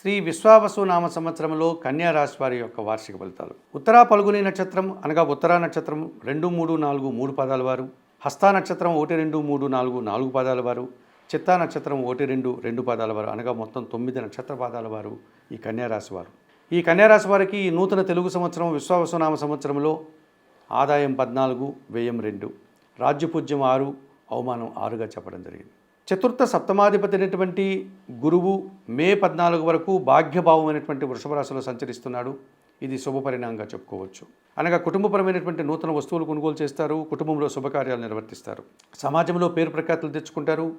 శ్రీ విశ్వావసు నామ సంవత్సరంలో కన్యా రాశి వారి యొక్క వార్షిక ఫలితాలు. ఉత్తరా పలుగుని నక్షత్రం అనగా ఉత్తరా నక్షత్రం రెండు మూడు నాలుగు మూడు పదాల వారు. హస్తా నక్షత్రం ఒకటి రెండు మూడు నాలుగు నాలుగు పదాల వారు. చిత్తా నక్షత్రం ఒకటి రెండు రెండు పదాల వారు అనగా మొత్తం తొమ్మిది నక్షత్ర పాదాల వారు ఈ కన్యారాశి వారు. ఈ కన్యారాశి వారికి ఈ నూతన తెలుగు సంవత్సరం విశ్వావసు నామ సంవత్సరంలో ఆదాయం పద్నాలుగు వ్యయం రెండు. రాజ్యపూజ్యం ఆరు అవమానం ఆరుగా చెప్పడం జరిగింది. చతుర్థ సప్తమాధిపతి అయినటువంటి గురువు మే పద్నాలుగు వరకు భాగ్యభావం అయినటువంటి వృషభ రాశిలో సంచరిస్తున్నాడు. ఇది శుభ పరిణామంగా చెప్పుకోవచ్చు. అనగా కుటుంబపరమైనటువంటి నూతన వస్తువులు కొనుగోలు చేస్తారు. కుటుంబంలో శుభకార్యాలు నిర్వర్తిస్తారు. సమాజంలో పేరు ప్రఖ్యాతులు తెచ్చుకుంటారు.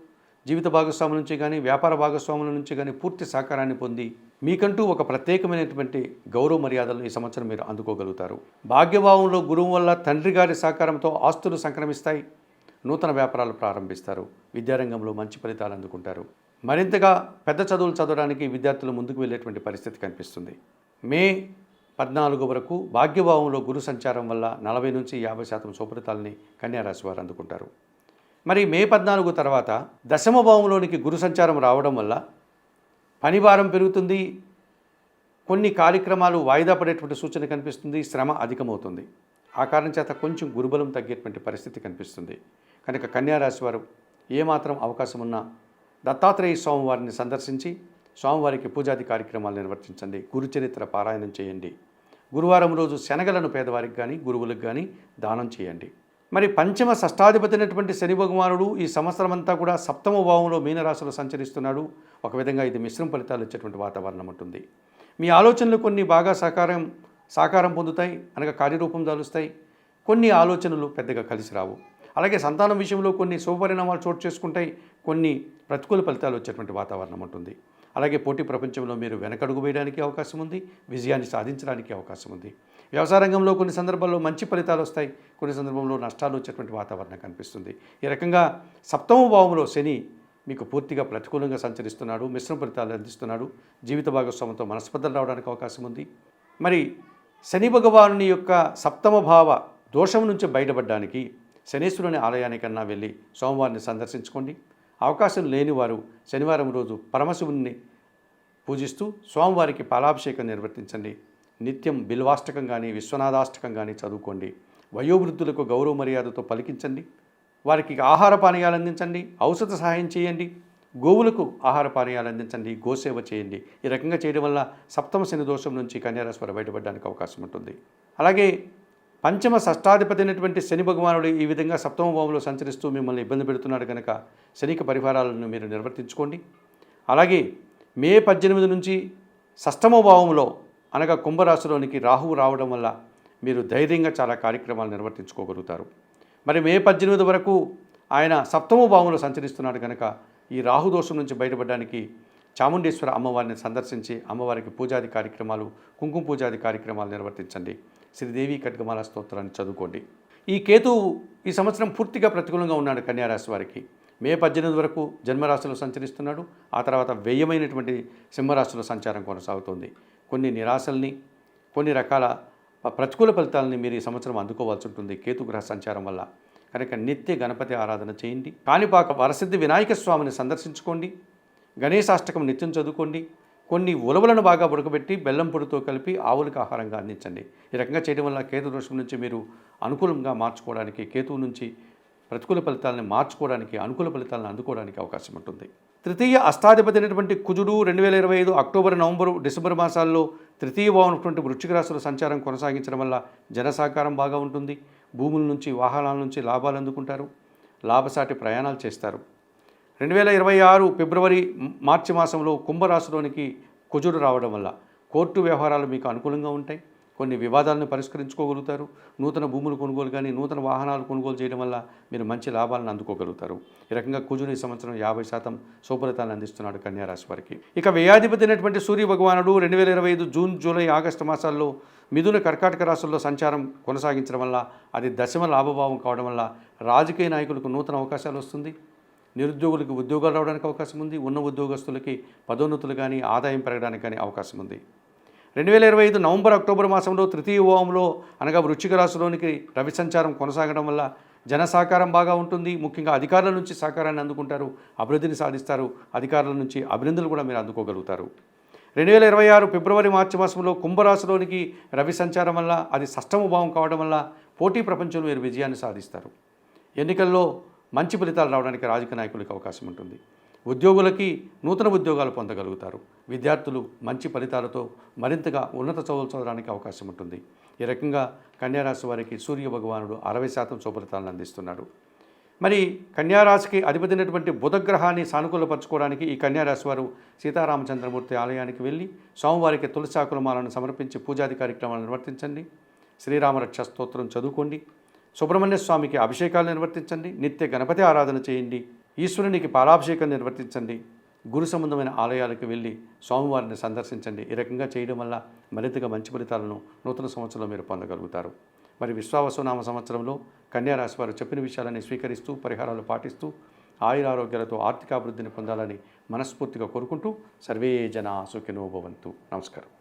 జీవిత భాగస్వాముల నుంచి కానీ వ్యాపార భాగస్వాముల నుంచి కానీ పూర్తి సహకారాన్ని పొంది మీకంటూ ఒక ప్రత్యేకమైనటువంటి గౌరవ మర్యాదలను ఈ సంవత్సరం మీరు అందుకోగలుగుతారు. భాగ్యభావంలో గురువు వల్ల తండ్రి గారి సహకారంతో ఆస్తులు సంక్రమిస్తాయి. నూతన వ్యాపారాలు ప్రారంభిస్తారు. విద్యారంగంలో మంచి ఫలితాలు అందుకుంటారు. మరింతగా పెద్ద చదువులు చదవడానికి విద్యార్థులు ముందుకు వెళ్ళేటువంటి పరిస్థితి కనిపిస్తుంది. మే పద్నాలుగు వరకు భాగ్యభావంలో గురు సంచారం వల్ల నలభై నుంచి యాభై శాతం సుఫలితాలని కన్యారాశి వారు అందుకుంటారు. మరి మే పద్నాలుగు తర్వాత దశమ భావంలోనికి గురు సంచారం రావడం వల్ల పనిభారం పెరుగుతుంది. కొన్ని కార్యక్రమాలు వాయిదా పడేటువంటి సూచన కనిపిస్తుంది. శ్రమ అధికమవుతుంది. ఆ కారణం చేత కొంచెం గురుబలం తగ్గేటువంటి పరిస్థితి కనిపిస్తుంది. కనుక కన్యారాశి వారు ఏమాత్రం అవకాశం ఉన్నా దత్తాత్రేయ స్వామివారిని సందర్శించి స్వామివారికి పూజాది కార్యక్రమాలు నిర్వర్తించండి. గురుచరిత్ర పారాయణం చేయండి. గురువారం రోజు శనగలను పేదవారికి కానీ గురువులకు కానీ దానం చేయండి. మరి పంచమ షష్టాధిపతి అయినటువంటి శని భగవానుడు ఈ సంవత్సరం అంతా కూడా సప్తమ భావంలో మీనరాశిలో సంచరిస్తున్నాడు. ఒక విధంగా ఇది మిశ్రమ ఫలితాలు ఇచ్చేటువంటి వాతావరణం ఉంటుంది. మీ ఆలోచనలు కొన్ని బాగా సాకారం సాకారం పొందుతాయి. అనగా కార్యరూపం దాలుస్తాయి. కొన్ని ఆలోచనలు పెద్దగా కలిసి రావు. అలాగే సంతానం విషయంలో కొన్ని శుభపరిణామాలు చోటు చేసుకుంటాయి. కొన్ని ప్రతికూల ఫలితాలు వచ్చేటువంటి వాతావరణం ఉంటుంది. అలాగే పోటీ ప్రపంచంలో మీరు వెనకడుగు వేయడానికి అవకాశం ఉంది. విజయాన్ని సాధించడానికి అవకాశం ఉంది. వ్యవసాయ రంగంలో కొన్ని సందర్భాల్లో మంచి ఫలితాలు వస్తాయి. కొన్ని సందర్భంలో నష్టాలు వచ్చేటువంటి వాతావరణం కనిపిస్తుంది. ఈ రకంగా సప్తమ భావంలో శని మీకు పూర్తిగా ప్రతికూలంగా సంచరిస్తున్నాడు. మిశ్రమ ఫలితాలు అందిస్తున్నాడు. జీవిత భాగస్వామ్యంతో మనస్పర్ధలు రావడానికి అవకాశం ఉంది. మరి శని భగవానుని యొక్క సప్తమ భావ దోషం నుంచి బయటపడడానికి శనీశ్వరుని ఆలయానికన్నా వెళ్ళి సోమవారిని సందర్శించుకోండి. అవకాశం లేని వారు శనివారం రోజు పరమశివుని పూజిస్తూ స్వామివారికి పాలాభిషేకం నిర్వర్తించండి. నిత్యం బిల్వాష్టకం కానీ విశ్వనాథాష్టకం కానీ చదువుకోండి. వయోవృద్ధులకు గౌరవ మర్యాదతో పలికించండి. వారికి ఆహార పానీయాలు అందించండి. ఔషధ సహాయం చేయండి. గోవులకు ఆహార పానీయాలు అందించండి. గోసేవ చేయండి. ఈ రకంగా చేయడం వల్ల సప్తమ శని దోషం నుంచి కన్యారాశి బయటపడడానికి అవకాశం ఉంటుంది. అలాగే పంచమ షష్టాధిపతి అయినటువంటి శని భగవానుడు ఈ విధంగా సప్తమ భావంలో సంచరిస్తూ మిమ్మల్ని ఇబ్బంది పెడుతున్నాడు కనుక శనిక పరిహారాలను మీరు నిర్వర్తించుకోండి. అలాగే మే పద్దెనిమిది నుంచి షష్టమ భావంలో అనగా కుంభరాశిలోనికి రాహువు రావడం వల్ల మీరు ధైర్యంగా చాలా కార్యక్రమాలు నిర్వర్తించుకోగలుగుతారు. మరి మే పద్దెనిమిది వరకు ఆయన సప్తమ భావంలో సంచరిస్తున్నాడు కనుక ఈ రాహు దోషం నుంచి బయటపడడానికి చాముండేశ్వర అమ్మవారిని సందర్శించి అమ్మవారికి పూజాది కార్యక్రమాలు కుంకుమ పూజాది కార్యక్రమాలు నిర్వర్తించండి. శ్రీదేవి ఖడ్గమాల స్తోత్రాన్ని చదువుకోండి. ఈ కేతువు ఈ సంవత్సరం పూర్తిగా ప్రతికూలంగా ఉన్నాడు కన్యారాశి వారికి. మే పద్దెనిమిది వరకు జన్మరాశిలో సంచరిస్తున్నాడు. ఆ తర్వాత వ్యయమైనటువంటి సింహరాశిలో సంచారం కొనసాగుతుంది. కొన్ని నిరాశల్ని కొన్ని రకాల ప్రతికూల ఫలితాలని మీరు ఈ సంవత్సరం అందుకోవాల్సి ఉంటుంది కేతుగ్రహ సంచారం వల్ల. కనుక నిత్య గణపతి ఆరాధన చేయండి. కాణిపాక వరసిద్ధి వినాయక స్వామిని సందర్శించుకోండి. గణేశాష్టకం నిత్యం చదువుకోండి. కొన్ని ఉలవలను బాగా ఉడకబెట్టి బెల్లం పొడితో కలిపి ఆవులకు ఆహారంగా అందించండి. ఈ రకంగా చేయడం వల్ల కేతు దోషం నుంచి మీరు అనుకూలంగా మార్చుకోవడానికి కేతువు నుంచి ప్రతికూల ఫలితాలను మార్చుకోవడానికి అనుకూల ఫలితాలను అందుకోవడానికి అవకాశం ఉంటుంది. తృతీయ అష్టాధిపతి అయినటువంటి కుజుడు రెండు వేల ఇరవై ఐదు అక్టోబర్ నవంబర్ డిసెంబర్ మాసాల్లో తృతీయ భావనటువంటి వృశ్చిక రాశుల సంచారం కొనసాగించడం వల్ల జనసాకారం బాగా ఉంటుంది. భూముల నుంచి వాహనాల నుంచి లాభాలు అందుకుంటారు. లాభసాటి ప్రయాణాలు చేస్తారు. రెండు వేల ఇరవై ఆరు ఫిబ్రవరి మార్చి మాసంలో కుంభరాశిలోనికి కుజుడు రావడం వల్ల కోర్టు వ్యవహారాలు మీకు అనుకూలంగా ఉంటాయి. కొన్ని వివాదాలను పరిష్కరించుకోగలుగుతారు. నూతన భూములు కొనుగోలు కానీ నూతన వాహనాలు కొనుగోలు చేయడం వల్ల మీరు మంచి లాభాలను అందుకోగలుగుతారు. ఈ రకంగా కుజుని ఈ సంవత్సరం యాభై శాతం సౌఫలితాలను అందిస్తున్నాడు కన్యారాశి వారికి. ఇక వ్యయాధిపతి అయినటువంటి సూర్య భగవానుడు రెండు వేల ఇరవై ఐదు జూన్ జూలై ఆగస్టు మాసాల్లో మిథున కర్కాటక రాశుల్లో సంచారం కొనసాగించడం వల్ల అది దశమ లాభభావం కావడం వల్ల రాజకీయ నాయకులకు నూతన అవకాశాలు వస్తుంది. నిరుద్యోగులకు ఉద్యోగాలు రావడానికి అవకాశం ఉంది. ఉన్న ఉద్యోగస్తులకి పదోన్నతులు కానీ ఆదాయం పెరగడానికి కానీ అవకాశం ఉంది. రెండు వేల ఇరవై ఐదు నవంబర్ అక్టోబర్ మాసంలో తృతీయ ఓవంలో అనగా వృశ్చిక రాశిలోనికి రవి సంచారం కొనసాగడం వల్ల జన సహకారం బాగా ఉంటుంది. ముఖ్యంగా అధికారుల నుంచి సహకారాన్ని అందుకుంటారు. అభివృద్ధిని సాధిస్తారు. అధికారుల నుంచి అభినందనలు కూడా మీరు అందుకోగలుగుతారు. రెండు వేల ఇరవై ఆరు ఫిబ్రవరి మార్చి మాసంలో కుంభరాశిలోనికి రవి సంచారం వల్ల అది సష్టమ భావం కావడం వల్ల పోటీ ప్రపంచంలో మీరు విజయాన్ని సాధిస్తారు. ఎన్నికల్లో మంచి ఫలితాలు రావడానికి రాజకీయ నాయకులకు అవకాశం ఉంటుంది. ఉద్యోగులకి నూతన ఉద్యోగాలు పొందగలుగుతారు. విద్యార్థులు మంచి ఫలితాలతో మరింతగా ఉన్నత చదువులు చదవడానికి అవకాశం ఉంటుంది. ఈ రకంగా కన్యారాశి వారికి సూర్య భగవానుడు అరవై శాతం శుభలితాలను అందిస్తున్నాడు మరి కన్యారాశికి అధిపతినటువంటి బుధగ్రహాన్ని సానుకూలపరచుకోవడానికి ఈ కన్యారాశి వారు సీతారామచంద్రమూర్తి ఆలయానికి వెళ్ళి స్వామివారికి తులసాకులమాలను సమర్పించి పూజాది కార్యక్రమాలను నిర్వర్తించండి. శ్రీరామరక్ష స్తోత్రం చదువుకోండి. సుబ్రహ్మణ్య స్వామికి అభిషేకాలు నిర్వర్తించండి నిత్య గణపతి ఆరాధన చేయండి ఈశ్వరునికి పాలాభిషేకం నిర్వర్తించండి గురు సంబంధమైన ఆలయాలకు వెళ్ళి స్వామివారిని సందర్శించండి. ఈ రకంగా చేయడం వల్ల మరింతగా మంచి ఫలితాలను నూతన సంవత్సరంలో మీరు పొందగలుగుతారు. మరి విశ్వావసునామ సంవత్సరంలో కన్యారాశి వారు చెప్పిన విషయాలని స్వీకరిస్తూ పరిహారాలు పాటిస్తూ ఆయురారోగ్యాలతో ఆర్థికాభివృద్ధిని పొందాలని మనస్ఫూర్తిగా కోరుకుంటూ సర్వే జన సుఖినోభవంతు నమస్కారం.